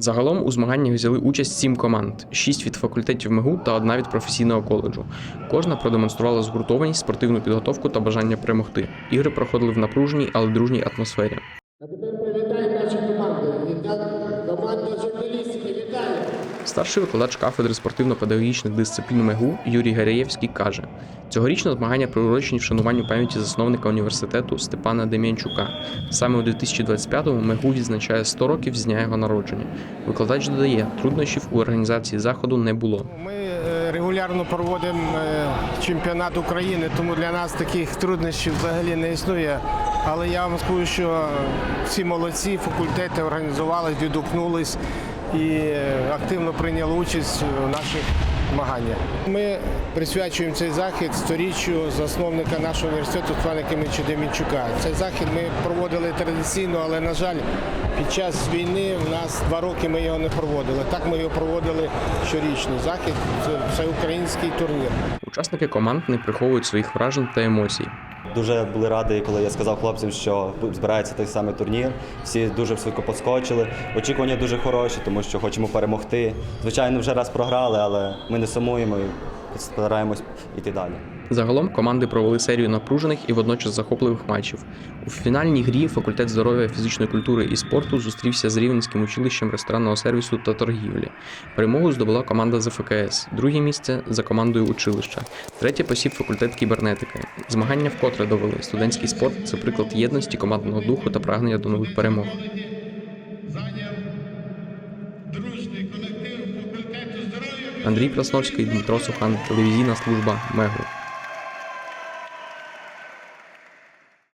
Загалом у змаганнях взяли участь сім команд: шість від факультетів МИГУ та одна від професійного коледжу. Кожна продемонструвала згуртованість, спортивну підготовку та бажання перемогти. Ігри проходили в напруженій, але дружній атмосфері. А тепер привітаємо наші команди. І так, команда журналістики, вітаю! Старший викладач кафедри спортивно-педагогічних дисциплін МЕГУ Юрій Гаряєвський каже: цьогорічне змагання приурочені вшануванню пам'яті засновника університету Степана Дем'янчука. Саме у 2025-му МЕГУ відзначає 100 років з дня його народження. Викладач додає, труднощів у організації заходу не було. Ми е, регулярно проводимо е, чемпіонат України, тому для нас таких труднощів взагалі не існує. Але я вам скажу, що всі молодці, факультети організувались, відгукнулись і активно прийняли участь у наших змаганнях. Ми присвячуємо цей захід сторіччю засновника нашого університету Степана Кеміча Демінчука. Цей захід ми проводили традиційно, але на жаль, під час війни в нас два роки ми його не проводили. Так ми його проводили щорічний захід. Це всеукраїнський турнір. Учасники команд не приховують своїх вражень та емоцій. Дуже були раді, коли я сказав хлопцям, що збирається той самий турнір. Всі дуже швидко подскочили. Очікування дуже хороші, тому що хочемо перемогти. Звичайно, вже раз програли, але ми не сумуємо і стараємось йти далі. Загалом команди провели серію напружених і водночас захопливих матчів. У фінальній грі факультет здоров'я, фізичної культури і спорту зустрівся з Рівненським училищем ресторанного сервісу та торгівлі. Перемогу здобула команда з ФКС, друге місце за командою училища, третє посів факультет кібернетики. Змагання вкотре довели. Студентський спорт це приклад єдності, командного духу та прагнення до нових перемог. Андрій Красновський, Дмитро Сухан, телевізійна служба МЕГУ.